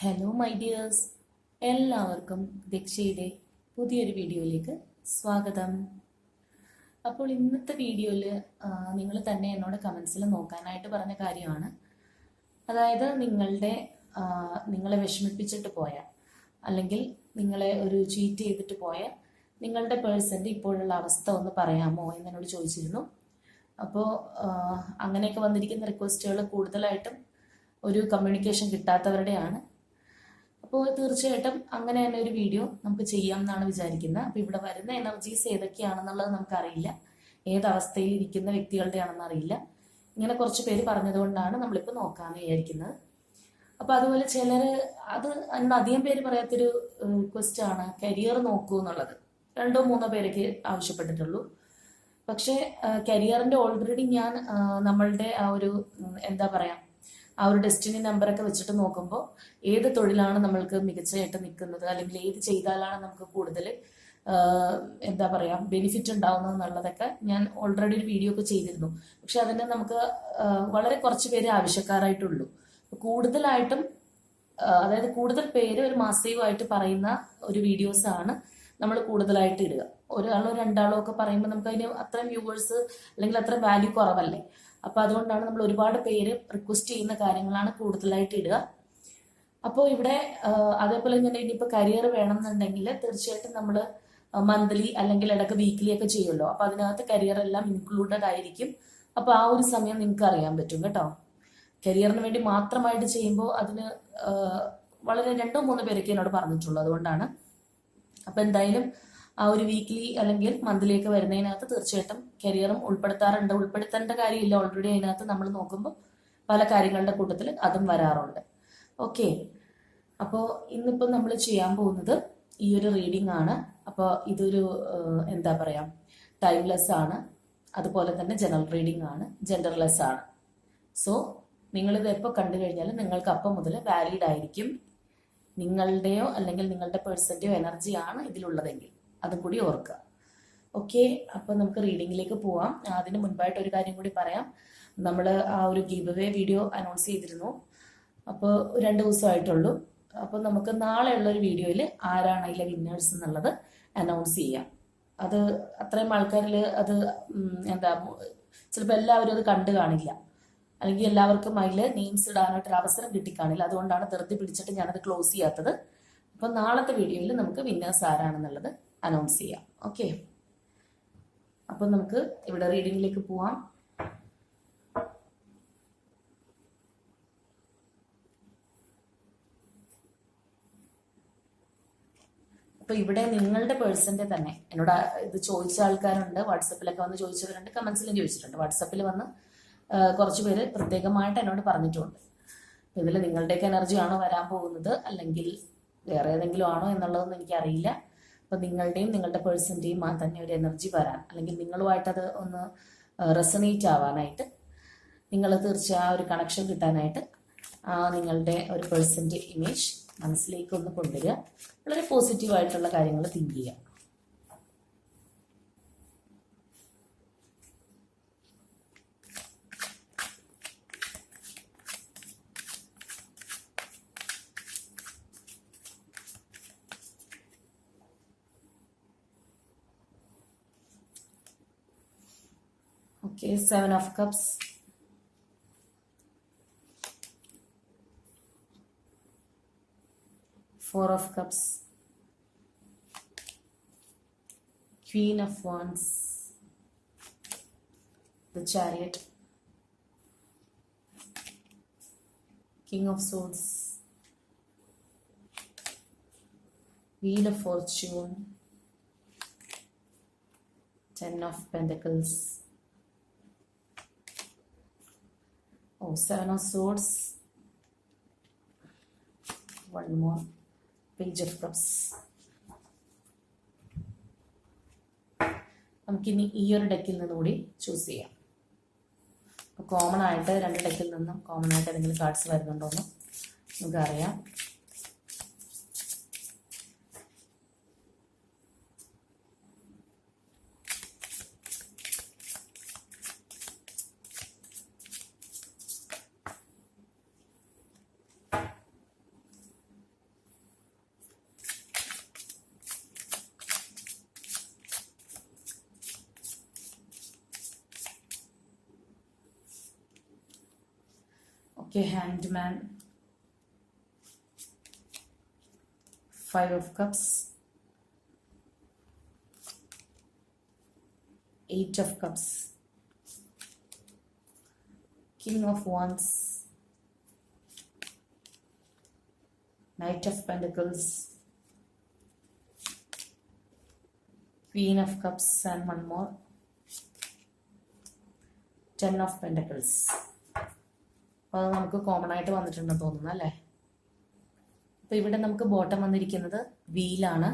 Hello my dears എല്ലാവർക്കും ദക്ഷയുടെ പുതിയൊരു വീഡിയോയിലേക്ക് സ്വാഗതം. അപ്പോൾ ഇന്നത്തെ വീഡിയോയിൽ നിങ്ങൾ തന്നെ എന്നോട് കമൻസിൽ നോക്കാനായിട്ട് പറഞ്ഞ കാര്യമാണ്. അതായത് നിങ്ങളുടെ നിങ്ങളെ വിഷമിപ്പിച്ചിട്ട് പോയ അല്ലെങ്കിൽ നിങ്ങളെ ഒരു ചീറ്റ് ചെയ്തിട്ട് പോയ നിങ്ങളുടെ പേഴ്സന്റെ ഇപ്പോഴുള്ള അവസ്ഥ ഒന്ന് പറയാമോ എന്നോട് ചോദിച്ചിരുന്നു. അപ്പോൾ അങ്ങനെയൊക്കെ വന്നിരിക്കുന്ന റിക്വസ്റ്റുകൾ കൂടുതലായിട്ടും ഒരു കമ്മ്യൂണിക്കേഷൻ കിട്ടാത്തവരുടെയാണ്. അപ്പോൾ തീർച്ചയായിട്ടും അങ്ങനെ തന്നെ ഒരു വീഡിയോ നമുക്ക് ചെയ്യാം എന്നാണ് വിചാരിക്കുന്നത്. അപ്പോൾ ഇവിടെ വരുന്ന എനർജീസ് ഏതൊക്കെയാണെന്നുള്ളത് നമുക്കറിയില്ല. ഏത് അവസ്ഥയിൽ ഇരിക്കുന്ന വ്യക്തികളുടെയാണെന്ന് അറിയില്ല. ഇങ്ങനെ കുറച്ച് പേര് പറഞ്ഞതുകൊണ്ടാണ് നമ്മളിപ്പോൾ നോക്കാമെന്ന് വിചാരിക്കുന്നത്. അപ്പോൾ അതുപോലെ ചിലർ അത് അന്ന് അധികം പേര് പറയാത്തൊരു റിക്വസ്റ്റ് ആണ്. കരിയർ നോക്കൂ എന്നുള്ളത്. രണ്ടോ മൂന്നോ പേരൊക്കെ ആവശ്യപ്പെട്ടിട്ടുള്ളൂ. പക്ഷേ കരിയറിന്റെ ഓൾറെഡി ഞാൻ നമ്മളുടെ ആ ഒരു എന്താ പറയാ ആ ഒരു ഡെസ്റ്റിനി നമ്പറൊക്കെ വെച്ചിട്ട് നോക്കുമ്പോൾ ഏത് തൊഴിലാണ് നമ്മൾക്ക് മികച്ചതായിട്ട് നിൽക്കുന്നത്? അല്ലെങ്കിൽ ഏത് ചെയ്താലാണ് നമുക്ക് കൂടുതൽ എന്താ പറയാ ബെനിഫിറ്റ് ഉണ്ടാവുന്നത് എന്നുള്ളതൊക്കെ ഞാൻ ഓൾറെഡി ഒരു വീഡിയോ ഒക്കെ ചെയ്തിരുന്നു. പക്ഷെ അതിന് നമുക്ക് വളരെ കുറച്ച് പേര് ആവശ്യക്കാരായിട്ടുള്ളൂ. കൂടുതലായിട്ടും അതായത് കൂടുതൽ പേര് ഒരു മാസീവായിട്ട് പറയുന്ന ഒരു വീഡിയോസ് ആണ് നമ്മൾ കൂടുതലായിട്ട് ഇടുക. ഒരാളോ രണ്ടാളോ ഒക്കെ പറയുമ്പോൾ നമുക്ക് അതിന് അത്രയും വ്യൂവേഴ്സ് അല്ലെങ്കിൽ അത്രയും വാല്യൂ കുറവല്ലേ? അപ്പൊ അതുകൊണ്ടാണ് നമ്മൾ ഒരുപാട് പേര് റിക്വസ്റ്റ് ചെയ്യുന്ന കാര്യങ്ങളാണ് കൂടുതലായിട്ട് ഇടുക. അപ്പോൾ ഇവിടെ അതേപോലെ തന്നെ ഇനിയിപ്പോൾ കരിയർ വേണമെന്നുണ്ടെങ്കിൽ തീർച്ചയായിട്ടും നമ്മൾ മന്ത്ലി അല്ലെങ്കിൽ ഇടയ്ക്ക് വീക്ക്ലി ഒക്കെ ചെയ്യുമല്ലോ. അപ്പൊ അതിനകത്ത് കരിയർ എല്ലാം ഇൻക്ലൂഡഡ് ആയിരിക്കും. അപ്പൊ ആ ഒരു സമയം നിങ്ങൾക്ക് അറിയാൻ പറ്റും കേട്ടോ. കരിയറിന് വേണ്ടി മാത്രമായിട്ട് ചെയ്യുമ്പോൾ അതിന് വളരെ രണ്ടോ മൂന്നോ പേരൊക്കെ എന്നോട് പറഞ്ഞിട്ടുള്ളൂ അതുകൊണ്ടാണ്. അപ്പൊ എന്തായാലും ആ ഒരു വീക്ക്ലി അല്ലെങ്കിൽ മന്ത്ലിയൊക്കെ വരുന്നതിനകത്ത് തീർച്ചയായിട്ടും കരിയറും ഉൾപ്പെടുത്താറുണ്ട്. ഉൾപ്പെടുത്തേണ്ട കാര്യമില്ല. ഓൾറെഡി അതിനകത്ത് നമ്മൾ നോക്കുമ്പോൾ പല കാര്യങ്ങളുടെ കൂട്ടത്തിൽ അതും വരാറുണ്ട്. ഓക്കെ അപ്പോൾ ഇന്നിപ്പോൾ നമ്മൾ ചെയ്യാൻ പോകുന്നത് ഈ ഒരു റീഡിംഗ് ആണ്. അപ്പോൾ ഇതൊരു എന്താ പറയാ ടൈംലെസ് ആണ്. അതുപോലെ തന്നെ ജനറൽ റീഡിംഗ് ആണ്. ജെൻഡർലെസ് ആണ്. സോ നിങ്ങളിത് എപ്പോൾ കണ്ടു കഴിഞ്ഞാലും നിങ്ങൾക്ക് അപ്പം മുതൽ വാലിഡ് ആയിരിക്കും. നിങ്ങളുടെയോ അല്ലെങ്കിൽ നിങ്ങളുടെ പേഴ്സന്റെയോ എനർജിയാണ് ഇതിലുള്ളതെങ്കിൽ. അതും കൂടി ഓർക്കുക. ഓക്കെ അപ്പോൾ നമുക്ക് റീഡിങ്ങിലേക്ക് പോവാം. അതിന് മുൻപായിട്ട് ഒരു കാര്യം കൂടി പറയാം. നമ്മൾ ആ ഒരു ഗീവ് വീഡിയോ അനൗൺസ് ചെയ്തിരുന്നു. അപ്പോൾ രണ്ട് ദിവസമായിട്ടുള്ളൂ. അപ്പോൾ നമുക്ക് നാളെയുള്ള ഒരു വീഡിയോയിൽ ആരാണ് അതിലെ വിന്നേഴ്സ് എന്നുള്ളത് അനൗൺസ് ചെയ്യാം. അത് അത്രയും ആൾക്കാരിൽ അത് എന്താ ചിലപ്പോൾ എല്ലാവരും അത് കണ്ടു കാണില്ല. അല്ലെങ്കിൽ എല്ലാവർക്കും അതിൽ നെയിംസ് ഇടാനായിട്ടൊരു അവസരം കിട്ടിക്കാണില്ല. അതുകൊണ്ടാണ് ധൃതി പിടിച്ചിട്ട് ഞാനത് ക്ലോസ് ചെയ്യാത്തത്. അപ്പം നാളത്തെ വീഡിയോയിൽ നമുക്ക് വിന്നേഴ്സ് ആരാണെന്നുള്ളത് അനൗൺസ് ചെയ്യാം. ഓക്കെ അപ്പം നമുക്ക് ഇവിടെ റീഡിങ്ങിലേക്ക് പോവാം. അപ്പൊ ഇവിടെ നിങ്ങളുടെ പേഴ്സന്റെ തന്നെ എന്നോട് ഇത് ചോദിച്ച ആൾക്കാരുണ്ട് വാട്സപ്പിലൊക്കെ വന്ന് ചോദിച്ചവരുണ്ട് കമന്റ്സിലും ചോദിച്ചിട്ടുണ്ട്. വാട്സപ്പിൽ വന്ന് കുറച്ചു പേര് പ്രത്യേകമായിട്ട് എന്നോട് പറഞ്ഞിട്ടുണ്ട്. ഇതിൽ നിങ്ങളുടെയൊക്കെ എനർജിയാണോ വരാൻ പോകുന്നത്? അല്ലെങ്കിൽ വേറെ ഏതെങ്കിലും ആണോ എന്നുള്ളതൊന്നും എനിക്കറിയില്ല. അപ്പൊ നിങ്ങളുടെയും നിങ്ങളുടെ പേഴ്സന്റെയും ആ തന്നെ ഒരു എനർജി വരാൻ അല്ലെങ്കിൽ നിങ്ങളുമായിട്ട് അത് ഒന്ന് റെസണേറ്റ് ആവാനായിട്ട് നിങ്ങൾ തീർച്ചയായും ആ ഒരു കണക്ഷൻ കിട്ടാനായിട്ട് ആ നിങ്ങളുടെ ഒരു പേഴ്സന്റെ ഇമേജ് മനസ്സിലേക്ക് ഒന്ന് കൊണ്ടുവരിക. വളരെ പോസിറ്റീവ് ആയിട്ടുള്ള കാര്യങ്ങൾ തിങ്ക് ചെയ്യുക. is 7 of cups. Four of Cups, Queen of Wands, the Chariot, King of Swords, Wheel of Fortune, Ten of Pentacles, oh seven of swords. One more. Page of cups. നമുക്കിനി ഈ ഒരു ഡെക്കിൽ നിന്ന് കൂടി choose ചെയ്യാം. Common ആയിട്ട് രണ്ട് ഡെക്കിൽ നിന്നും common ആയിട്ട് എന്തെങ്കിലും കാർഡ്സ് വരുന്നുണ്ടോ എന്ന് അറിയാം Man. Five of Cups. Eight of Cups. King of Wands. Knight of Pentacles. Queen of Cups and one more. Ten of Pentacles. അപ്പോൾ അത് നമുക്ക് കോമൺ ആയിട്ട് വന്നിട്ടുണ്ടെന്ന് തോന്നുന്നു അല്ലേ? അപ്പോൾ ഇവിടെ നമുക്ക് ബോട്ടം വന്നിരിക്കുന്നത് വീലാണ്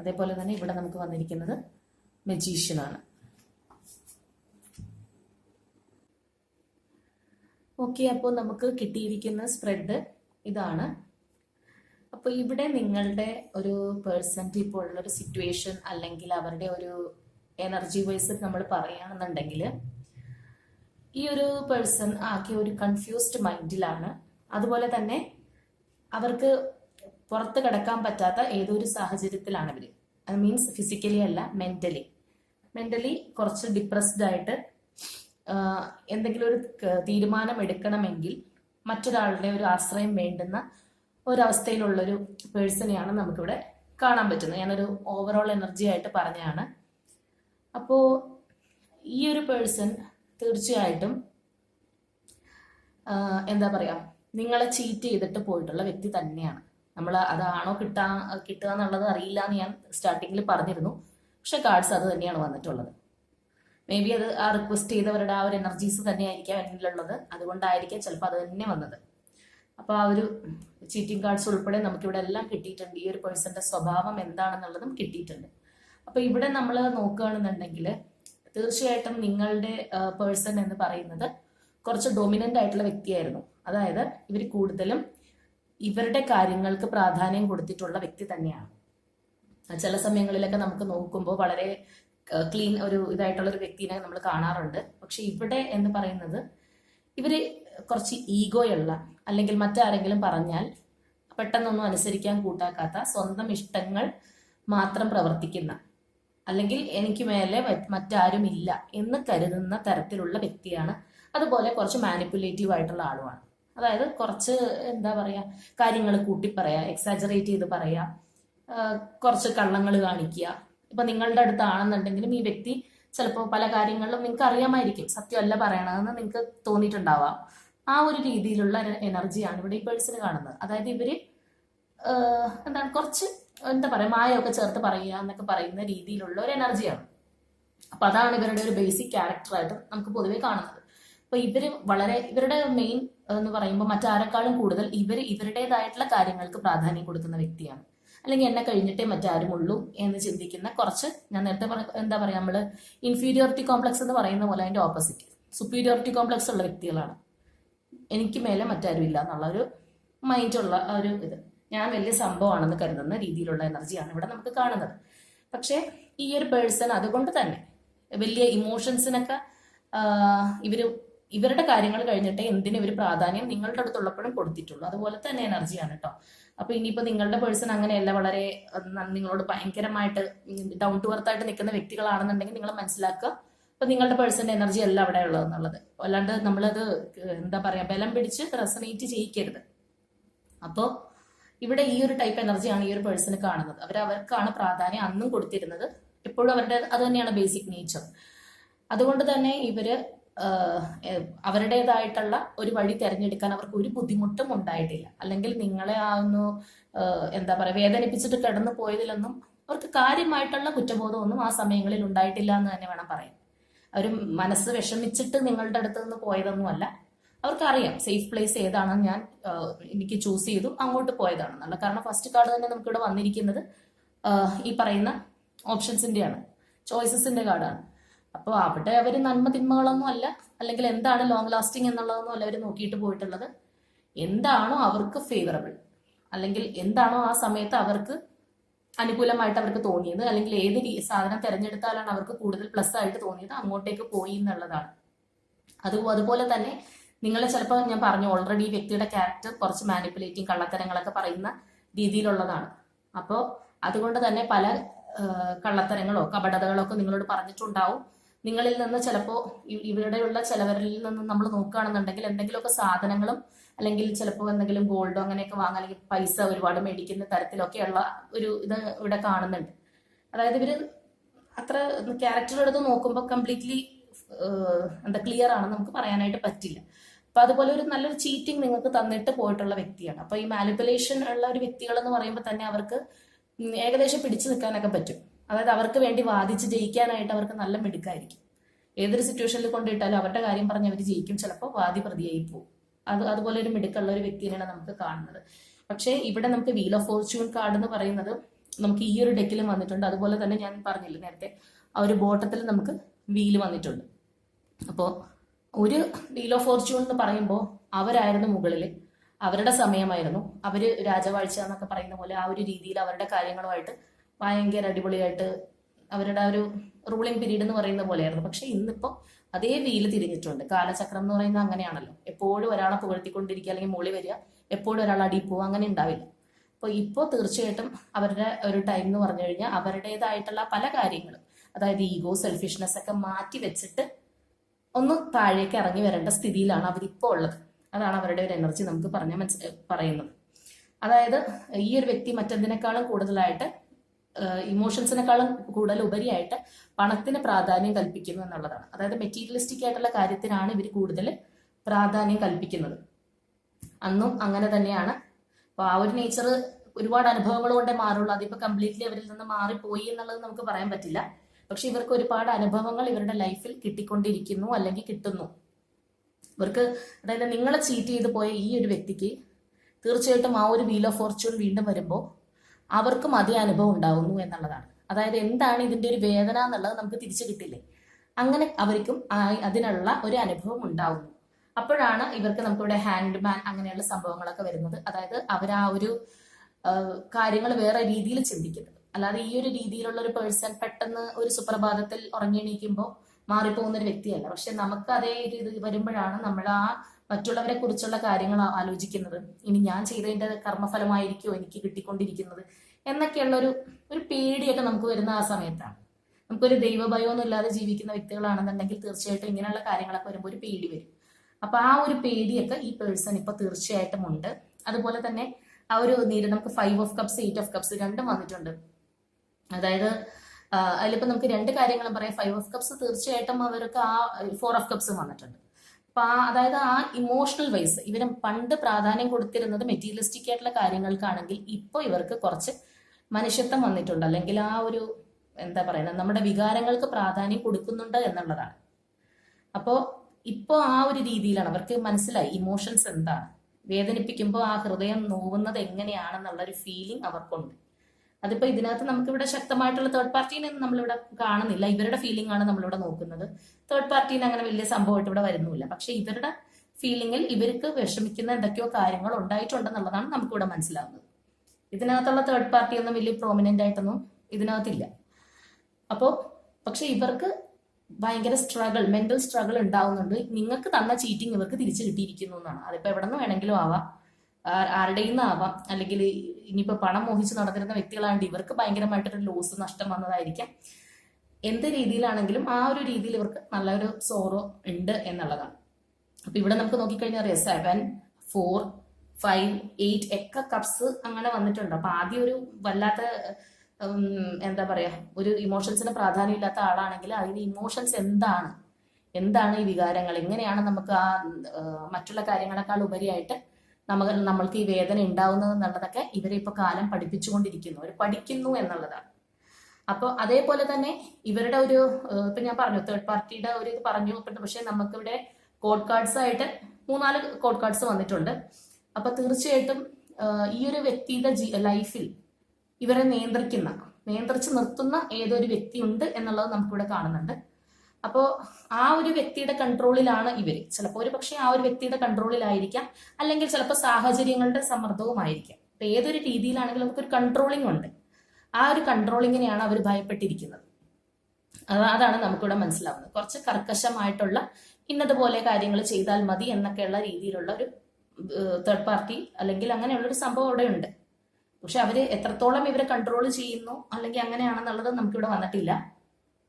അതേപോലെ തന്നെ ഇവിടെ നമുക്ക് വന്നിരിക്കുന്നത് മെജീഷ്യനാണ് ഓക്കെ അപ്പോൾ നമുക്ക് കിട്ടിയിരിക്കുന്ന സ്പ്രെഡ് ഇതാണ്. അപ്പോൾ ഇവിടെ നിങ്ങളുടെ ഒരു പേഴ്സന്റെ ഇപ്പോൾ ഉള്ളൊരു സിറ്റുവേഷൻ അല്ലെങ്കിൽ അവരുടെ ഒരു എനർജി വൈസ് നമ്മൾ പറയുകയാണെന്നുണ്ടെങ്കിൽ ഈ ഒരു പേഴ്സൺ ആക്കിയ ഒരു കൺഫ്യൂസ്ഡ് മൈൻഡിലാണ്. അതുപോലെ തന്നെ അവർക്ക് പുറത്ത് കിടക്കാൻ പറ്റാത്ത ഏതൊരു സാഹചര്യത്തിലാണ് ഇവർ അത് മീൻസ് ഫിസിക്കലി അല്ല മെന്റലി മെന്റലി കുറച്ച് ഡിപ്രസ്ഡ് ആയിട്ട് എന്തെങ്കിലും ഒരു തീരുമാനം എടുക്കണമെങ്കിൽ മറ്റൊരാളുടെ ഒരു ആശ്രയം വേണ്ടുന്ന ഒരവസ്ഥയിലുള്ളൊരു പേഴ്സണെയാണ് നമുക്കിവിടെ കാണാൻ പറ്റുന്നത്. ഞാനൊരു ഓവറോൾ എനർജി ആയിട്ട് പറഞ്ഞതാണ്. അപ്പോൾ ഈ ഒരു പേഴ്സൺ തീർച്ചയായിട്ടും എന്താ പറയാ നിങ്ങളെ ചീറ്റ് ചെയ്തിട്ട് പോയിട്ടുള്ള വ്യക്തി തന്നെയാണ്. നമ്മൾ അതാണോ കിട്ടാ കിട്ടുക എന്നുള്ളത് അറിയില്ല എന്ന് ഞാൻ സ്റ്റാർട്ടിങ്ങിൽ പറഞ്ഞിരുന്നു. പക്ഷെ കാർഡ്സ് അത് തന്നെയാണ് വന്നിട്ടുള്ളത്. മേ ബി അത് ആ റിക്വസ്റ്റ് ചെയ്തവരുടെ ആ ഒരു എനർജീസ് തന്നെയായിരിക്കാം എന്നിലുള്ളത്. അതുകൊണ്ടായിരിക്കാം ചിലപ്പോൾ അത് തന്നെ വന്നത്. അപ്പോൾ ആ ഒരു ചീറ്റിംഗ് കാർഡ്സ് ഉൾപ്പെടെ നമുക്കിവിടെ എല്ലാം കിട്ടിയിട്ടുണ്ട്. ഈ ഒരു പേഴ്സന്റെ സ്വഭാവം എന്താണെന്നുള്ളതും കിട്ടിയിട്ടുണ്ട്. അപ്പോൾ ഇവിടെ നമ്മൾ നോക്കുകയാണെന്നുണ്ടെങ്കിൽ തീർച്ചയായിട്ടും നിങ്ങളുടെ പേഴ്സൺ എന്ന് പറയുന്നത് കുറച്ച് ഡൊമിനന്റ് ആയിട്ടുള്ള വ്യക്തിയായിരുന്നു. അതായത് ഇവർ കൂടുതലും ഇവരുടെ കാര്യങ്ങൾക്ക് പ്രാധാന്യം കൊടുത്തിട്ടുള്ള വ്യക്തി തന്നെയാണ്. ചില സമയങ്ങളിലൊക്കെ നമുക്ക് നോക്കുമ്പോൾ വളരെ ക്ലീൻ ഒരു ഇതായിട്ടുള്ള ഒരു വ്യക്തിനെ നമ്മൾ കാണാറുണ്ട്. പക്ഷെ ഇവിടെ എന്ന് പറയുന്നത് ഇവർ കുറച്ച് ഈഗോയുള്ള അല്ലെങ്കിൽ മറ്റാരെങ്കിലും പറഞ്ഞാൽ പെട്ടെന്നൊന്നും അനുസരിക്കാൻ കൂട്ടാക്കാത്ത സ്വന്തം ഇഷ്ടങ്ങൾ മാത്രം പ്രവർത്തിക്കുന്ന അല്ലെങ്കിൽ എനിക്ക് മേലെ മറ്റാരും ഇല്ല എന്ന് കരുതുന്ന തരത്തിലുള്ള വ്യക്തിയാണ്. അതുപോലെ കുറച്ച് മാനിപ്പുലേറ്റീവ് ആയിട്ടുള്ള ആളുമാണ്. അതായത് കുറച്ച് എന്താ പറയുക കാര്യങ്ങൾ കൂട്ടി പറയാ എക്സാജറേറ്റ് ചെയ്ത് പറയാ കുറച്ച് കള്ളങ്ങൾ കാണിക്കുക. ഇപ്പൊ നിങ്ങളുടെ അടുത്താണെന്നുണ്ടെങ്കിലും ഈ വ്യക്തി ചിലപ്പോൾ പല കാര്യങ്ങളിലും നിങ്ങൾക്ക് അറിയാമായിരിക്കും. സത്യമല്ല പറയണതെന്ന് നിങ്ങൾക്ക് തോന്നിയിട്ടുണ്ടാവാം. ആ ഒരു രീതിയിലുള്ള എനർജിയാണ് ഇവിടെ ഈ പേഴ്സണ് കാണുന്നത്. അതായത് ഇവർ എന്താണ് കുറച്ച് എന്താ പറയാ മായമൊക്കെ ചേർത്ത് പറയുക എന്നൊക്കെ പറയുന്ന രീതിയിലുള്ള ഒരു എനർജിയാണ് അപ്പൊ അതാണ് ഇവരുടെ ഒരു ബേസിക് ക്യാരക്ടറായിട്ട് നമുക്ക് പൊതുവെ കാണുന്നത്. അപ്പൊ ഇവർ വളരെ ഇവരുടെ മെയിൻ എന്ന് പറയുമ്പോൾ മറ്റാരെക്കാളും കൂടുതൽ ഇവർ ഇവരുടേതായിട്ടുള്ള കാര്യങ്ങൾക്ക് പ്രാധാന്യം കൊടുക്കുന്ന വ്യക്തിയാണ്. അല്ലെങ്കിൽ എന്നെ കഴിഞ്ഞിട്ടേ മറ്റാരും ഉള്ളൂ എന്ന് ചിന്തിക്കുന്ന കുറച്ച് ഞാൻ നേരത്തെ എന്താ പറയാ നമ്മൾ ഇൻഫീരിയോറിറ്റി കോംപ്ലക്സ് എന്ന് പറയുന്ന പോലെ അതിന്റെ ഓപ്പോസിറ്റ് സുപ്പീരിയോറിറ്റി കോംപ്ലക്സ് ഉള്ള വ്യക്തികളാണ്. എനിക്ക് മേലെ മറ്റാരും ഇല്ല എന്നുള്ള ഒരു മൈൻഡുള്ള ഒരു ഇത്. ഞാൻ വലിയ സംഭവമാണെന്ന് കരുതുന്ന രീതിയിലുള്ള എനർജിയാണ് ഇവിടെ നമുക്ക് കാണുന്നത്. പക്ഷേ ഈ ഒരു പേഴ്സൺ അതുകൊണ്ട് തന്നെ വലിയ ഇമോഷൻസിനൊക്കെ ഇവർ ഇവരുടെ കാര്യങ്ങൾ കഴിഞ്ഞിട്ട് എന്തിന് ഇവർ പ്രാധാന്യം നിങ്ങളുടെ അടുത്തുള്ളപ്പോഴും കൊടുത്തിട്ടുള്ളൂ. അതുപോലെ തന്നെ എനർജിയാണ് കേട്ടോ. അപ്പൊ ഇനിയിപ്പോ നിങ്ങളുടെ പേഴ്സൺ അങ്ങനെയല്ല വളരെ നിങ്ങളോട് ഭയങ്കരമായിട്ട് ഡൗൺ ടു എർത്ത് ആയിട്ട് നിൽക്കുന്ന വ്യക്തികളാണെന്നുണ്ടെങ്കിൽ നിങ്ങൾ മനസ്സിലാക്കുക. അപ്പൊ നിങ്ങളുടെ പേഴ്സന്റെ എനർജി അല്ല അവിടെ ഉള്ളത് എന്നുള്ളത്. അല്ലാണ്ട് നമ്മളത് എന്താ പറയാ ബലം പിടിച്ച് റെസനേറ്റ് ചെയ്യിക്കരുത്. അപ്പോൾ ഇവിടെ ഈ ഒരു ടൈപ്പ് എനർജിയാണ് ഈ ഒരു പേഴ്സണ് കാണുന്നത്. അവർ അവർക്കാണ് പ്രാധാന്യം അന്നും കൊടുത്തിരുന്നത്. എപ്പോഴും അവരുടെ അത് തന്നെയാണ് ബേസിക് നേച്ചർ അതുകൊണ്ട് തന്നെ ഇവർ അവരുടേതായിട്ടുള്ള ഒരു വഴി തിരഞ്ഞെടുക്കാൻ അവർക്ക് ഒരു ബുദ്ധിമുട്ടും ഉണ്ടായിട്ടില്ല. അല്ലെങ്കിൽ നിങ്ങളെ ആ ഒന്ന് എന്താ പറയാ വേദനിപ്പിച്ചിട്ട് കിടന്നു പോയതിലൊന്നും അവർക്ക് കാര്യമായിട്ടുള്ള കുറ്റബോധമൊന്നും ആ സമയങ്ങളിൽ ഉണ്ടായിട്ടില്ല എന്ന് തന്നെ വേണം പറയാൻ. അവർ മനസ്സ് വിഷമിച്ചിട്ട് നിങ്ങളുടെ അടുത്ത് നിന്ന് പോയതൊന്നുമല്ല. അവർക്കറിയാം സേഫ് പ്ലേസ് ഏതാണെന്ന് ഞാൻ എനിക്ക് ചൂസ് ചെയ്തു അങ്ങോട്ട് പോയതാണെന്നുള്ള കാരണം ഫസ്റ്റ് കാർഡ് തന്നെ നമുക്ക് ഇവിടെ വന്നിരിക്കുന്നത് ഈ പറയുന്ന ഓപ്ഷൻസിന്റെയാണ് ചോയ്സസിന്റെ കാർഡാണ് അപ്പോൾ അവിടെ അവർ നന്മ തിന്മകളൊന്നും അല്ല അല്ലെങ്കിൽ എന്താണ് ലോങ് ലാസ്റ്റിംഗ് എന്നുള്ളതൊന്നും അല്ല അവർ നോക്കിയിട്ട് പോയിട്ടുള്ളത്. എന്താണോ അവർക്ക് ഫേവറബിൾ അല്ലെങ്കിൽ എന്താണോ ആ സമയത്ത് അവർക്ക് അനുകൂലമായിട്ട് അവർക്ക് തോന്നിയത് അല്ലെങ്കിൽ ഏത് സാധനം തിരഞ്ഞെടുത്താലാണ് അവർക്ക് കൂടുതൽ പ്ലസ് ആയിട്ട് തോന്നിയത് അങ്ങോട്ടേക്ക് പോയി എന്നുള്ളതാണ്. അത് അതുപോലെ തന്നെ നിങ്ങൾ ചിലപ്പോൾ ഞാൻ പറഞ്ഞു ഓൾറെഡി വ്യക്തിയുടെ ക്യാരക്ടർ കുറച്ച് മാനിപ്പുലേറ്റിംഗ് കള്ളത്തരങ്ങളൊക്കെ പറയുന്ന രീതിയിലുള്ളതാണ്. അപ്പോൾ അതുകൊണ്ട് തന്നെ പല കള്ളത്തരങ്ങളോ കപടതകളോ ഒക്കെ നിങ്ങളോട് പറഞ്ഞിട്ടുണ്ടാവും. നിങ്ങളിൽ നിന്ന് ചിലപ്പോൾ ഇവിടെയുള്ള ചിലവരിൽ നിന്ന് നമ്മൾ നോക്കുകയാണെന്നുണ്ടെങ്കിൽ എന്തെങ്കിലുമൊക്കെ സാധനങ്ങളും അല്ലെങ്കിൽ ചിലപ്പോൾ എന്തെങ്കിലും ഗോൾഡോ അങ്ങനെയൊക്കെ വാങ്ങാൻ അല്ലെങ്കിൽ പൈസ ഒരുപാട് മേടിക്കുന്ന തരത്തിലൊക്കെയുള്ള ഒരു ഇത് ഇവിടെ കാണുന്നുണ്ട്. അതായത് ഇവർ അത്ര ക്യാരക്ടർ എടുത്ത് നോക്കുമ്പോൾ കംപ്ലീറ്റ്ലി എന്താ ക്ലിയർ ആണെന്ന് നമുക്ക് പറയാനായിട്ട് പറ്റില്ല. അപ്പൊ അതുപോലെ ഒരു നല്ലൊരു ചീറ്റിംഗ് നിങ്ങൾക്ക് തന്നിട്ട് പോയിട്ടുള്ള വ്യക്തിയാണ്. അപ്പൊ ഈ മാനിപ്പുലേഷൻ ഉള്ള ഒരു വ്യക്തികൾ എന്ന് പറയുമ്പോൾ തന്നെ അവർക്ക് ഏകദേശം പിടിച്ചു നിൽക്കാനൊക്കെ പറ്റും. അതായത് അവർക്ക് വേണ്ടി വാദിച്ച് ജയിക്കാനായിട്ട് അവർക്ക് നല്ല മിടുക്കായിരിക്കും. ഏതൊരു സിറ്റുവേഷനിൽ കൊണ്ടിട്ടാലും അവരുടെ കാര്യം പറഞ്ഞ് അവർ ജയിക്കും. ചിലപ്പോൾ വാദി പ്രതിയായി പോകും അത് അതുപോലെ ഒരു മിടുക്കുള്ള ഒരു വ്യക്തിയാണ് നമുക്ക് കാണുന്നത്. പക്ഷേ ഇവിടെ നമുക്ക് വീൽ ഓഫ് ഫോർച്യൂൺ കാർഡ് എന്ന് പറയുന്നത് നമുക്ക് ഈ ഒരു ഡെക്കിലും വന്നിട്ടുണ്ട്. അതുപോലെ തന്നെ ഞാൻ പറഞ്ഞില്ല നേരത്തെ ആ ഒരു ബോട്ടത്തിൽ നമുക്ക് വീൽ വന്നിട്ടുണ്ട്. അപ്പോൾ ഒരു ഡീൽ ഓഫ് ഫോർച്യൂൺ എന്ന് പറയുമ്പോൾ അവരായിരുന്നു മുകളിൽ അവരുടെ സമയമായിരുന്നു. അവർ രാജവാഴ്ച എന്നൊക്കെ പറയുന്ന പോലെ ആ ഒരു രീതിയിൽ അവരുടെ കാര്യങ്ങളുമായിട്ട് ഭയങ്കര അടിപൊളിയായിട്ട് അവരുടെ ഒരു റൂളിംഗ് പീരീഡ് എന്ന് പറയുന്ന പോലെയായിരുന്നു. പക്ഷെ ഇന്നിപ്പോൾ അതേ വീൽ തിരിഞ്ഞിട്ടുണ്ട്. കാലചക്രം എന്ന് പറയുന്നത് അങ്ങനെയാണല്ലോ. എപ്പോഴും ഒരാളെ പുകഴ്ത്തിക്കൊണ്ടിരിക്കുക അല്ലെങ്കിൽ മുകളിൽ വരിക എപ്പോഴും ഒരാൾ അടി പോവുക അങ്ങനെ ഉണ്ടാവില്ല. അപ്പോൾ ഇപ്പോൾ തീർച്ചയായിട്ടും അവരുടെ ഒരു ടൈം എന്ന് പറഞ്ഞു കഴിഞ്ഞാൽ അവരുടേതായിട്ടുള്ള പല കാര്യങ്ങളും. അതായത് ഈഗോ സെൽഫിഷ്നെസ് ഒക്കെ മാറ്റി വെച്ചിട്ട് ഒന്ന് താഴേക്ക് ഇറങ്ങി വരേണ്ട സ്ഥിതിയിലാണ് അവരിപ്പോൾ ഉള്ളത്. അതാണ് അവരുടെ ഒരു എനർജി നമുക്ക് പറഞ്ഞ പറയുന്നത്. അതായത് ഈ ഒരു വ്യക്തി മറ്റെന്തിനേക്കാളും കൂടുതലായിട്ട് ഇമോഷൻസിനേക്കാളും കൂടുതൽ ഉപരിയായിട്ട് പണത്തിന് പ്രാധാന്യം കൽപ്പിക്കുന്നു എന്നുള്ളതാണ്. അതായത് മെറ്റീരിയലിസ്റ്റിക് ആയിട്ടുള്ള കാര്യത്തിനാണ് ഇവർ കൂടുതൽ പ്രാധാന്യം കൽപ്പിക്കുന്നത്. അന്നും അങ്ങനെ തന്നെയാണ്. അപ്പൊ ആ ഒരു നേച്ചർ ഒരുപാട് അനുഭവങ്ങൾ കൊണ്ടേ മാറുള്ളൂ. അതിപ്പോ കംപ്ലീറ്റ്ലി അവരിൽ നിന്ന് മാറിപ്പോയി എന്നുള്ളത് നമുക്ക് പറയാൻ പറ്റില്ല. പക്ഷെ ഇവർക്ക് ഒരുപാട് അനുഭവങ്ങൾ ഇവരുടെ ലൈഫിൽ കിട്ടിക്കൊണ്ടിരിക്കുന്നു അല്ലെങ്കിൽ കിട്ടുന്നു. ഇവർക്ക് അതായത് നിങ്ങളെ ചീറ്റ് ചെയ്ത് പോയ ഈ ഒരു വ്യക്തിക്ക് തീർച്ചയായിട്ടും ആ ഒരു വീൽ ഓഫ് ഫോർച്യൂൺ വീണ്ടും വരുമ്പോൾ അവർക്കും അതേ അനുഭവം ഉണ്ടാവുന്നു എന്നുള്ളതാണ്. അതായത് എന്താണ് ഇതിന്റെ ഒരു വേദന എന്നുള്ളത് നമുക്ക് തിരിച്ചു കിട്ടില്ലേ? അങ്ങനെ അവർക്കും അതിനുള്ള ഒരു അനുഭവം ഉണ്ടാവുന്നു. അപ്പോഴാണ് ഇവർക്ക് നമുക്കിവിടെ ഹാൻഡ് മാൻ അങ്ങനെയുള്ള സംഭവങ്ങളൊക്കെ വരുന്നത്. അതായത് അവർ ആ ഒരു കാര്യങ്ങൾ വേറെ രീതിയിൽ ചിന്തിക്കുന്നത്. അല്ലാതെ ഈ ഒരു രീതിയിലുള്ള ഒരു പേഴ്സൺ പെട്ടെന്ന് ഒരു സുപ്രഭാതത്തിൽ ഉറങ്ങിയെണീക്കുമ്പോൾ മാറിപ്പോകുന്ന ഒരു വ്യക്തിയല്ല. പക്ഷെ നമുക്ക് അതേ ഇത് വരുമ്പോഴാണ് നമ്മൾ ആ മറ്റുള്ളവരെ കുറിച്ചുള്ള കാര്യങ്ങൾ ആലോചിക്കുന്നത്. ഇനി ഞാൻ ചെയ്തതിന്റെ കർമ്മഫലമായിരിക്കുമോ എനിക്ക് കിട്ടിക്കൊണ്ടിരിക്കുന്നത് എന്നൊക്കെയുള്ള ഒരു ഒരു പേടിയൊക്കെ നമുക്ക് വരുന്ന ആ സമയത്താണ്. നമുക്കൊരു ദൈവഭയമൊന്നും ഇല്ലാതെ ജീവിക്കുന്ന വ്യക്തികളാണെന്നുണ്ടെങ്കിൽ തീർച്ചയായിട്ടും ഇങ്ങനെയുള്ള കാര്യങ്ങളൊക്കെ വരുമ്പോൾ ഒരു പേടി വരും. അപ്പൊ ആ ഒരു പേടിയൊക്കെ ഈ പേഴ്സൺ ഇപ്പൊ തീർച്ചയായിട്ടും ഉണ്ട്. അതുപോലെ തന്നെ ആ ഒരു നീര് നമുക്ക് five of cups eight of cups രണ്ടും വന്നിട്ടുണ്ട്. അതായത് അതിലിപ്പോൾ അതിലിപ്പോ നമുക്ക് രണ്ട് കാര്യങ്ങളും പറയാം. ഫൈവ് ഓഫ് കപ്സ് തീർച്ചയായിട്ടും അവർക്ക് ആ ഫോർ ഓഫ് കപ്സ് വന്നിട്ടുണ്ട്. അപ്പൊ ആ അതായത് ആ ഇമോഷണൽ വൈസ് ഇവർ പണ്ട് പ്രാധാന്യം കൊടുത്തിരുന്നത് മെറ്റീരിയലിസ്റ്റിക് ആയിട്ടുള്ള കാര്യങ്ങൾക്കാണെങ്കിൽ ഇപ്പൊ ഇവർക്ക് കുറച്ച് മനുഷ്യത്വം വന്നിട്ടുണ്ട്. അല്ലെങ്കിൽ ആ ഒരു എന്താ പറയുന്നത് നമ്മുടെ വികാരങ്ങൾക്ക് പ്രാധാന്യം കൊടുക്കുന്നുണ്ട് എന്നുള്ളതാണ്. അപ്പോ ഇപ്പോ ആ ഒരു രീതിയിലാണ് അവർക്ക് മനസ്സിലായി ഇമോഷൻസ് എന്താണ്. വേദനിപ്പിക്കുമ്പോൾ ആ ഹൃദയം നോവുന്നത് എങ്ങനെയാണെന്നുള്ള ഒരു ഫീലിംഗ് അവർക്കുണ്ട്. അതിപ്പോ ഇതിനകത്ത് നമുക്കിവിടെ ശക്തമായിട്ടുള്ള തേർഡ് പാർട്ടീനെ നമ്മളിവിടെ കാണുന്നില്ല. ഇവരുടെ ഫീലിംഗ് ആണ് നമ്മളിവിടെ നോക്കുന്നത്. തേർഡ് പാർട്ടിനെ അങ്ങനെ വലിയ സംഭവമായിട്ട് ഇവിടെ വരുന്നില്ല പക്ഷെ ഇവരുടെ ഫീലിംഗിൽ ഇവർക്ക് വിഷമിക്കുന്ന എന്തൊക്കെയോ കാര്യങ്ങൾ ഉണ്ടായിട്ടുണ്ടെന്നുള്ളതാണ് നമുക്കിവിടെ മനസ്സിലാവുന്നത്. ഇതിനകത്തുള്ള തേർഡ് പാർട്ടി ഒന്നും വലിയ പ്രോമിനന്റ് ആയിട്ടൊന്നും ഇതിനകത്തില്ല. അപ്പോൾ പക്ഷെ ഇവർക്ക് ഭയങ്കര സ്ട്രഗിൾ മെന്റൽ സ്ട്രഗിൾ ഉണ്ടാവുന്നുണ്ട്. നിങ്ങൾക്ക് തന്ന ചീറ്റിംഗ് ഇവർക്ക് തിരിച്ചു കിട്ടിയിരിക്കുന്നു എന്നാണ്. അതിപ്പോ എവിടെ നിന്ന് വേണമെങ്കിലും ആവാം. ആരുടെയും ആവാം അല്ലെങ്കിൽ ഇനിയിപ്പോ പണം മോഹിച്ച് നടന്നിരുന്ന വ്യക്തികളാണ്ട് ഇവർക്ക് ഭയങ്കരമായിട്ടൊരു ലോസ് നഷ്ടം വന്നതായിരിക്കാം. എന്ത് രീതിയിലാണെങ്കിലും ആ ഒരു രീതിയിൽ ഇവർക്ക് നല്ലൊരു സോറോ ഉണ്ട് എന്നുള്ളതാണ്. അപ്പൊ ഇവിടെ നമുക്ക് നോക്കിക്കഴിഞ്ഞാൽ അറിയാം സെവൻ ഫോർ ഫൈവ് എയ്റ്റ് ഒക്കെ കപ്സ് അങ്ങനെ വന്നിട്ടുണ്ട്. അപ്പൊ ആദ്യം ഒരു വല്ലാത്ത എന്താ പറയാ ഒരു ഇമോഷൻസിന് പ്രാധാന്യം ഇല്ലാത്ത ആളാണെങ്കിൽ അതിന് ഇമോഷൻസ് എന്താണ്? എന്താണ് ഈ വികാരങ്ങൾ? എങ്ങനെയാണ് നമുക്ക് ആ, മറ്റുള്ള കാര്യങ്ങളെക്കാൾ ഉപരിയായിട്ട് നമുക്ക് നമ്മൾക്ക് ഈ വേദന ഉണ്ടാവുന്നത് എന്നുള്ളതൊക്കെ ഇവരെ ഇപ്പൊ കാലം പഠിപ്പിച്ചുകൊണ്ടിരിക്കുന്നു. അവർ പഠിക്കുന്നു എന്നുള്ളതാണ്. അപ്പോൾ അതേപോലെ തന്നെ ഇവരുടെ ഒരു ഇപ്പൊ ഞാൻ പറഞ്ഞു തേർഡ് പാർട്ടിയുടെ ഒരു ഇത് പറഞ്ഞു പക്ഷേ നമുക്കിവിടെ കോഡ് കാർഡ്സ് ആയിട്ട് മൂന്നാൽ കോഡ് കാർഡ്സ് വന്നിട്ടുണ്ട്. അപ്പൊ തീർച്ചയായിട്ടും ഈ ഒരു വ്യക്തിയുടെ ജീ ലൈഫിൽ ഇവരെ നിയന്ത്രിക്കുന്ന നിയന്ത്രിച്ച് നിർത്തുന്ന ഏതൊരു വ്യക്തിയുണ്ട് എന്നുള്ളത് നമുക്കിവിടെ കാണുന്നുണ്ട്. അപ്പോൾ ആ ഒരു വ്യക്തിയുടെ കൺട്രോളിലാണ് ഇവർ. ചിലപ്പോൾ ഒരു പക്ഷേ ആ ഒരു വ്യക്തിയുടെ കൺട്രോളിലായിരിക്കാം അല്ലെങ്കിൽ ചിലപ്പോൾ സാഹചര്യങ്ങളുടെ സമ്മർദ്ദവുമായിരിക്കാം. അപ്പൊ ഏതൊരു രീതിയിലാണെങ്കിലും നമുക്കൊരു കൺട്രോളിംഗ് ഉണ്ട്. ആ ഒരു കൺട്രോളിങ്ങിനെയാണ് അവർ ഭയപ്പെട്ടിരിക്കുന്നത്. അത് അതാണ് നമുക്കിവിടെ മനസ്സിലാവുന്നത്. കുറച്ച് കർക്കശമായിട്ടുള്ള ഇന്നതുപോലെ കാര്യങ്ങൾ ചെയ്താൽ മതി എന്നൊക്കെയുള്ള രീതിയിലുള്ള ഒരു തേർഡ് പാർട്ടി അല്ലെങ്കിൽ അങ്ങനെയുള്ള ഒരു സംഭവം അവിടെ ഉണ്ട് പക്ഷെ അവർ എത്രത്തോളം ഇവരെ കൺട്രോൾ ചെയ്യുന്നു അല്ലെങ്കിൽ അങ്ങനെയാണെന്നുള്ളത് നമുക്കിവിടെ വന്നിട്ടില്ല.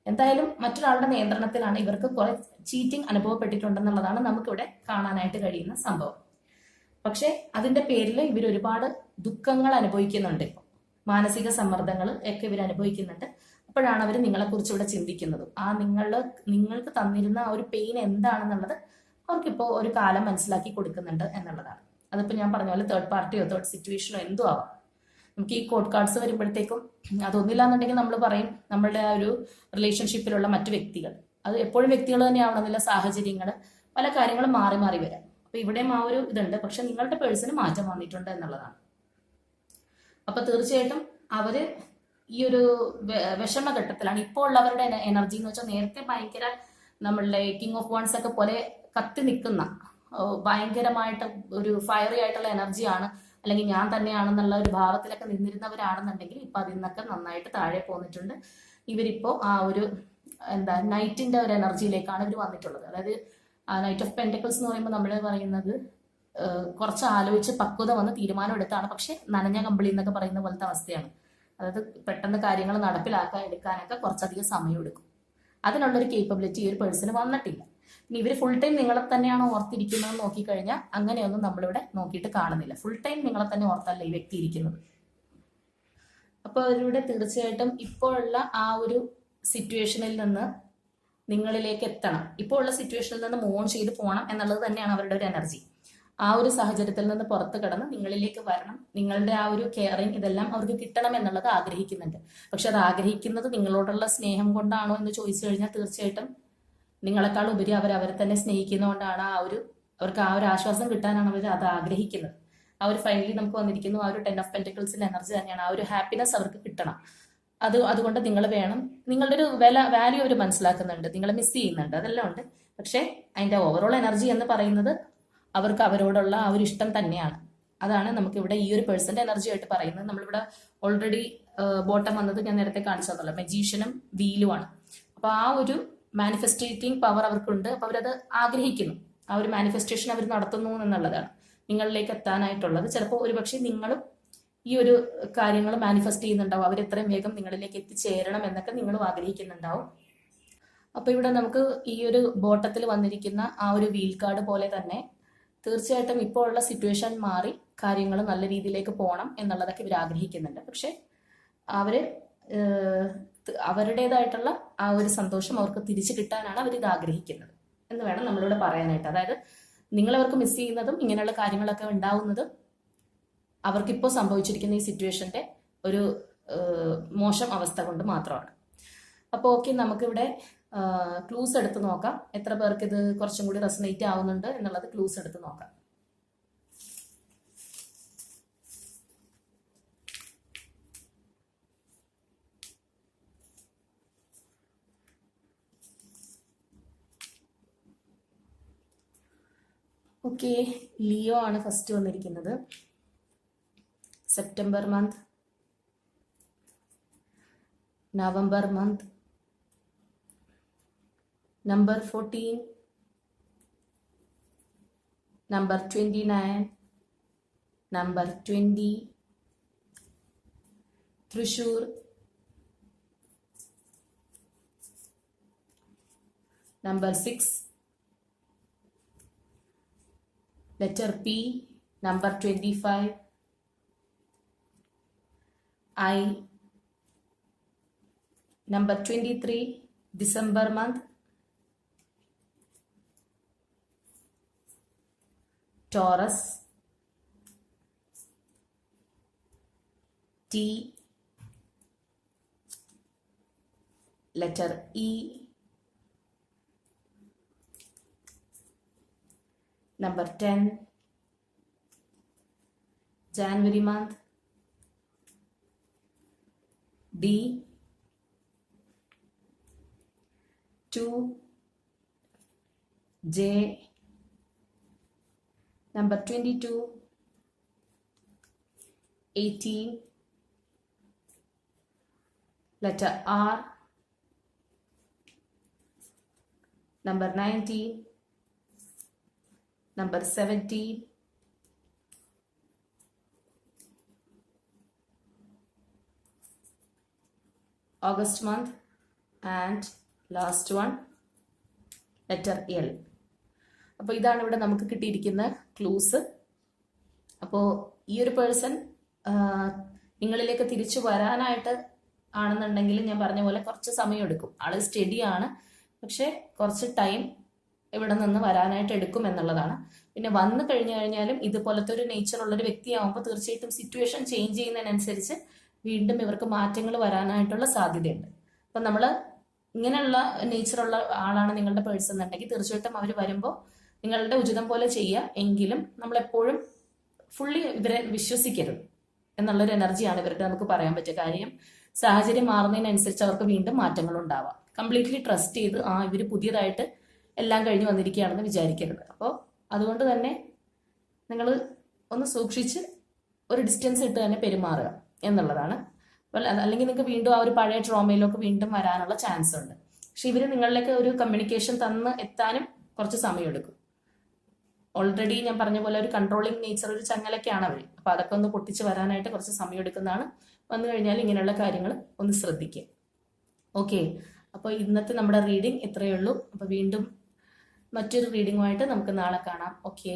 എന്തായാലും മറ്റൊരാളുടെ നിയന്ത്രണത്തിലാണ് ഇവർക്ക് കുറെ ചീറ്റിംഗ് അനുഭവപ്പെട്ടിട്ടുണ്ടെന്നുള്ളതാണ് നമുക്കിവിടെ കാണാനായിട്ട് കഴിയുന്ന സംഭവം. പക്ഷെ അതിന്റെ പേരിൽ ഇവർ ഒരുപാട് ദുഃഖങ്ങൾ അനുഭവിക്കുന്നുണ്ട്. മാനസിക സമ്മർദ്ദങ്ങൾ ഒക്കെ ഇവർ അനുഭവിക്കുന്നുണ്ട്. അപ്പോഴാണ് അവർ നിങ്ങളെക്കുറിച്ച് ഇവിടെ ചിന്തിക്കുന്നത്. ആ നിങ്ങൾ നിങ്ങൾക്ക് തന്നിരുന്ന ആ ഒരു പെയിൻ എന്താണെന്നുള്ളത് അവർക്കിപ്പോൾ ഒരു കാലം മനസ്സിലാക്കി കൊടുക്കുന്നുണ്ട് എന്നുള്ളതാണ്. അതിപ്പോൾ ഞാൻ പറഞ്ഞ പോലെ തേർഡ് പാർട്ടിയോ തേർഡ് സിറ്റുവേഷനോ എന്തോ ആവാം. നമുക്ക് ഈ കോഡ് കാർഡ്സ് വരുമ്പോഴത്തേക്കും അതൊന്നുമില്ല എന്നുണ്ടെങ്കിൽ നമ്മൾ പറയും നമ്മളുടെ ആ ഒരു റിലേഷൻഷിപ്പിലുള്ള മറ്റു വ്യക്തികൾ. അത് എപ്പോഴും വ്യക്തികൾ തന്നെ ആവണമെന്നില്ല സാഹചര്യങ്ങൾ പല കാര്യങ്ങളും മാറി മാറി വരാം. അപ്പൊ ഇവിടെയും ആ ഒരു ഇതുണ്ട്. പക്ഷെ നിങ്ങളുടെ പേഴ്സണ് മാറ്റം വന്നിട്ടുണ്ട് എന്നുള്ളതാണ്. അപ്പൊ തീർച്ചയായിട്ടും അവർ ഈ ഒരു വിഷമഘട്ടത്തിലാണ്. ഇപ്പോൾ ഉള്ളവരുടെ എനർജി എന്ന് വെച്ചാൽ നേരത്തെ ഭയങ്കര നമ്മളുടെ കിങ് ഓഫ് വൺസ് ഒക്കെ പോലെ കത്തി നിൽക്കുന്ന ഭയങ്കരമായിട്ട് ഒരു ഫയറി ആയിട്ടുള്ള എനർജിയാണ് അല്ലെങ്കിൽ ഞാൻ തന്നെയാണെന്നുള്ള ഒരു ഭാവത്തിലൊക്കെ നിന്നിരുന്നവരാണെന്നുണ്ടെങ്കിൽ ഇപ്പൊ അതിൽ നിന്നൊക്കെ നന്നായിട്ട് താഴെ പോന്നിട്ടുണ്ട്. ഇവരിപ്പോ ആ ഒരു എന്താ നൈറ്റിന്റെ ഒരു എനർജിയിലേക്കാണ് ഇവർ വന്നിട്ടുള്ളത്. അതായത് നൈറ്റ് ഓഫ് പെന്റക്കിൾസ് എന്ന് പറയുമ്പോൾ നമ്മൾ പറയുന്നത് കുറച്ച് ആലോചിച്ച് പക്വത വന്ന് തീരുമാനം എടുത്താണ്. പക്ഷെ നനഞ്ഞ കമ്പിളി എന്നൊക്കെ പറയുന്ന പോലത്തെ അവസ്ഥയാണ്. അതായത് പെട്ടെന്ന് കാര്യങ്ങൾ നടപ്പിലാക്കാൻ എടുക്കാനൊക്കെ കുറച്ചധികം സമയം എടുക്കും അതിനുള്ളൊരു കേപ്പബിലിറ്റി ഈ ഒരു പേഴ്സണ് വന്നിട്ടില്ല. ഇനി ഇവർ ഫുൾ ടൈം നിങ്ങളെ തന്നെയാണോ ഓർത്തിരിക്കുന്നത് നോക്കിക്കഴിഞ്ഞാൽ അങ്ങനെയൊന്നും നമ്മളിവിടെ നോക്കിയിട്ട് കാണുന്നില്ല. ഫുൾ ടൈം നിങ്ങളെ തന്നെ ഓർത്തല്ല ഈ വ്യക്തി ഇരിക്കുന്നത്. അപ്പോൾ അവരുടെ തീർച്ചയായിട്ടും ഇപ്പോഴുള്ള ആ ഒരു സിറ്റുവേഷനിൽ നിന്ന് നിങ്ങളിലേക്ക് എത്തണം. ഇപ്പോൾ ഉള്ള സിറ്റുവേഷനിൽ നിന്ന് മൂവ് ഓൺ ചെയ്ത് പോകണം എന്നുള്ളത് തന്നെയാണ് അവരുടെ ഒരു എനർജി ആ ഒരു സാഹചര്യത്തിൽ നിന്ന് പുറത്ത് കടന്ന് നിങ്ങളിലേക്ക് വരണം. നിങ്ങളുടെ ആ ഒരു കെയറിങ് ഇതെല്ലാം അവർക്ക് കിട്ടണം എന്നുള്ളത് ആഗ്രഹിക്കുന്നുണ്ട്. പക്ഷെ അത് ആഗ്രഹിക്കുന്നത് നിങ്ങളോടുള്ള സ്നേഹം കൊണ്ടാണോ എന്ന് ചോദിച്ചു കഴിഞ്ഞാൽ തീർച്ചയായിട്ടും നിങ്ങളെക്കാൾ ഉപരി അവർ അവരെ തന്നെ സ്നേഹിക്കുന്നതുകൊണ്ടാണ് ആ ഒരു അവർക്ക് ആ ഒരു ആശ്വാസം കിട്ടാനാണ് അവർ അത് ആഗ്രഹിക്കുന്നത്. ആ ഒരു ഫൈനലി നമുക്ക് വന്നിരിക്കുന്നു. ആ ഒരു ടെൻ ഓഫ് പെന്റിക്കിൾസിന്റെ എനർജി തന്നെയാണ്. ആ ഒരു ഹാപ്പിനെസ് അവർക്ക് കിട്ടണം. അത് അതുകൊണ്ട് നിങ്ങൾ വേണം. നിങ്ങളുടെ ഒരു വില വാല്യൂ അവർ മനസ്സിലാക്കുന്നുണ്ട്. നിങ്ങൾ മിസ് ചെയ്യുന്നുണ്ട്. അതെല്ലാം ഉണ്ട്. പക്ഷേ അതിന്റെ ഓവറോൾ എനർജി എന്ന് പറയുന്നത് അവർക്ക് അവരോടുള്ള ആ ഒരു ഇഷ്ടം തന്നെയാണ്. അതാണ് നമുക്ക് ഇവിടെ ഈ ഒരു പേഴ്സന്റെ എനർജി ആയിട്ട് പറയുന്നത്. നമ്മളിവിടെ ഓൾറെഡി ബോട്ടം വന്നത് ഞാൻ നേരത്തെ കാണിച്ചതല്ലോ? മെജീഷ്യനും വീലുമാണ് അപ്പൊ ആ ഒരു മാനിഫെസ്റ്റേറ്റിംഗ് പവർ അവർക്കുണ്ട്. അപ്പൊ അവരത് ആഗ്രഹിക്കുന്നു. ആ ഒരു മാനിഫെസ്റ്റേഷൻ അവർ നടത്തുന്നു എന്നുള്ളതാണ് നിങ്ങളിലേക്ക് എത്താനായിട്ടുള്ളത്. ചിലപ്പോൾ ഒരുപക്ഷെ നിങ്ങളും ഈ ഒരു കാര്യങ്ങൾ മാനിഫെസ്റ്റ് ചെയ്യുന്നുണ്ടാവും. അവർ എത്രയും വേഗം നിങ്ങളിലേക്ക് എത്തിച്ചേരണം എന്നൊക്കെ നിങ്ങളും ആഗ്രഹിക്കുന്നുണ്ടാവും. അപ്പോൾ ഇവിടെ നമുക്ക് ഈ ഒരു ബോട്ടത്തിൽ വന്നിരിക്കുന്ന ആ ഒരു വീൽ കാർഡ് പോലെ തന്നെ തീർച്ചയായിട്ടും ഇപ്പോൾ ഉള്ള സിറ്റുവേഷൻ മാറി കാര്യങ്ങൾ നല്ല രീതിയിലേക്ക് പോകണം എന്നുള്ളതൊക്കെ ഇവർ ആഗ്രഹിക്കുന്നുണ്ട്. പക്ഷെ ത- അവരുടേതായിട്ടുള്ള ആ ഒരു സന്തോഷം അവർക്ക് തിരിച്ചു കിട്ടാനാണ് അവർ ഇത് ആഗ്രഹിക്കുന്നത്. എന്ന് വേണം നമ്മളോട് പറയാനായിട്ട്. അതായത് നിങ്ങൾ അവർക്ക് മിസ് ചെയ്യുന്നതും ഇങ്ങനെയുള്ള കാര്യങ്ങളൊക്കെ ഉണ്ടാവുന്നതും അവർക്കിപ്പോൾ സംഭവിച്ചിരിക്കുന്ന ഈ സിറ്റുവേഷന്റെ ഒരു മോശം അവസ്ഥ കൊണ്ട് മാത്രമാണ്. അപ്പോൾ ഓക്കെ നമുക്കിവിടെ ക്ലൂസ് എടുത്ത് നോക്കാം. എത്ര പേർക്ക് ഇത് കുറച്ചും കൂടി റെസനേറ്റ് ആവുന്നുണ്ട് എന്നുള്ളത് ക്ലൂസ് എടുത്ത് നോക്കാം. ഓക്കെ ലിയോ ആണ് ഫസ്റ്റ് വന്നിരിക്കുന്നത്. September month November month number 14 number 29 number 20 Thrissur number 6 letter P number 25 I number 23 December month. Taurus. T. Letter E number 10 January month. D 2 J. Number 22 18 letter r. Number 19 number 17 august month and last one letter L അപ്പോൾ ഇതാണ് ഇവിടെ നമുക്ക് കിട്ടിയിരിക്കുന്ന clues അപ്പോൾ ഈ ഒരു person നിങ്ങളിലേക്ക് തിരിച്ചു വരാനായിട്ട് ആണെന്നുണ്ടെങ്കിൽ ഞാൻ പറഞ്ഞ പോലെ കുറച്ച് സമയം എടുക്കും ആൾ സ്റ്റഡി ആണ്. പക്ഷെ കുറച്ച് ടൈം ഇവിടെ നിന്ന് വരാനായിട്ട് എടുക്കും എന്നുള്ളതാണ്. പിന്നെ വന്നു കഴിഞ്ഞു കഴിഞ്ഞാലും ഇതുപോലത്തെ ഒരു നേച്ചർ ഉള്ള ഒരു വ്യക്തിയാവുമ്പോൾ തീർച്ചയായിട്ടും സിറ്റുവേഷൻ ചേഞ്ച് ചെയ്യുന്നതിനനുസരിച്ച് വീണ്ടും ഇവർക്ക് മാറ്റങ്ങൾ വരാനായിട്ടുള്ള സാധ്യതയുണ്ട്. അപ്പം നമ്മൾ ഇങ്ങനെയുള്ള നേച്ചറുള്ള ആളാണ് നിങ്ങളുടെ പേഴ്സൺ എന്നുണ്ടെങ്കിൽ തീർച്ചയായിട്ടും അവർ വരുമ്പോൾ നിങ്ങളുടെ ഉചിതം പോലെ ചെയ്യുക എങ്കിലും നമ്മളെപ്പോഴും ഫുള്ളി ഇവരെ വിശ്വസിക്കരുത് എന്നുള്ളൊരു എനർജിയാണ് ഇവരുടെ നമുക്ക് പറയാൻ പറ്റിയ കാര്യം. സാഹചര്യം മാറുന്നതിനനുസരിച്ച് അവർക്ക് വീണ്ടും മാറ്റങ്ങൾ ഉണ്ടാവാം കംപ്ലീറ്റ്ലി ട്രസ്റ്റ് ചെയ്ത് ആ ഇവർ പുതിയതായിട്ട് എല്ലാം കഴിഞ്ഞ് വന്നിരിക്കുകയാണെന്ന് വിചാരിക്കരുത്. അപ്പോൾ അതുകൊണ്ട് തന്നെ നിങ്ങൾ ഒന്ന് സൂക്ഷിച്ച് ഒരു ഡിസ്റ്റൻസ് ഇട്ട് തന്നെ പെരുമാറുക എന്നുള്ളതാണ്. അല്ലെങ്കിൽ നിങ്ങൾക്ക് വീണ്ടും ആ ഒരു പഴയ ട്രോമയിലൊക്കെ വീണ്ടും വരാനുള്ള ചാൻസ് ഉണ്ട്. പക്ഷെ ഇവർ നിങ്ങളിലേക്ക് ഒരു കമ്മ്യൂണിക്കേഷൻ തന്ന് എത്താനും കുറച്ച് സമയമെടുക്കും. ഓൾറെഡി ഞാൻ പറഞ്ഞ പോലെ ഒരു കൺട്രോളിങ് നേച്ചർ ഒരു ചങ്ങലൊക്കെയാണ് അവർ അപ്പോൾ അതൊക്കെ ഒന്ന് പൊട്ടിച്ച് വരാനായിട്ട് കുറച്ച് സമയം എടുക്കുന്നതാണ് വന്നു കഴിഞ്ഞാൽ ഇങ്ങനെയുള്ള കാര്യങ്ങൾ ഒന്ന് ശ്രദ്ധിക്കുക. ഓക്കെ അപ്പോൾ ഇന്നത്തെ നമ്മുടെ റീഡിംഗ് ഇത്രയേ ഉള്ളൂ. അപ്പോൾ വീണ്ടും മറ്റൊരു റീഡിങ്ങുമായിട്ട് നമുക്ക് നാളെ കാണാം. ഓക്കെ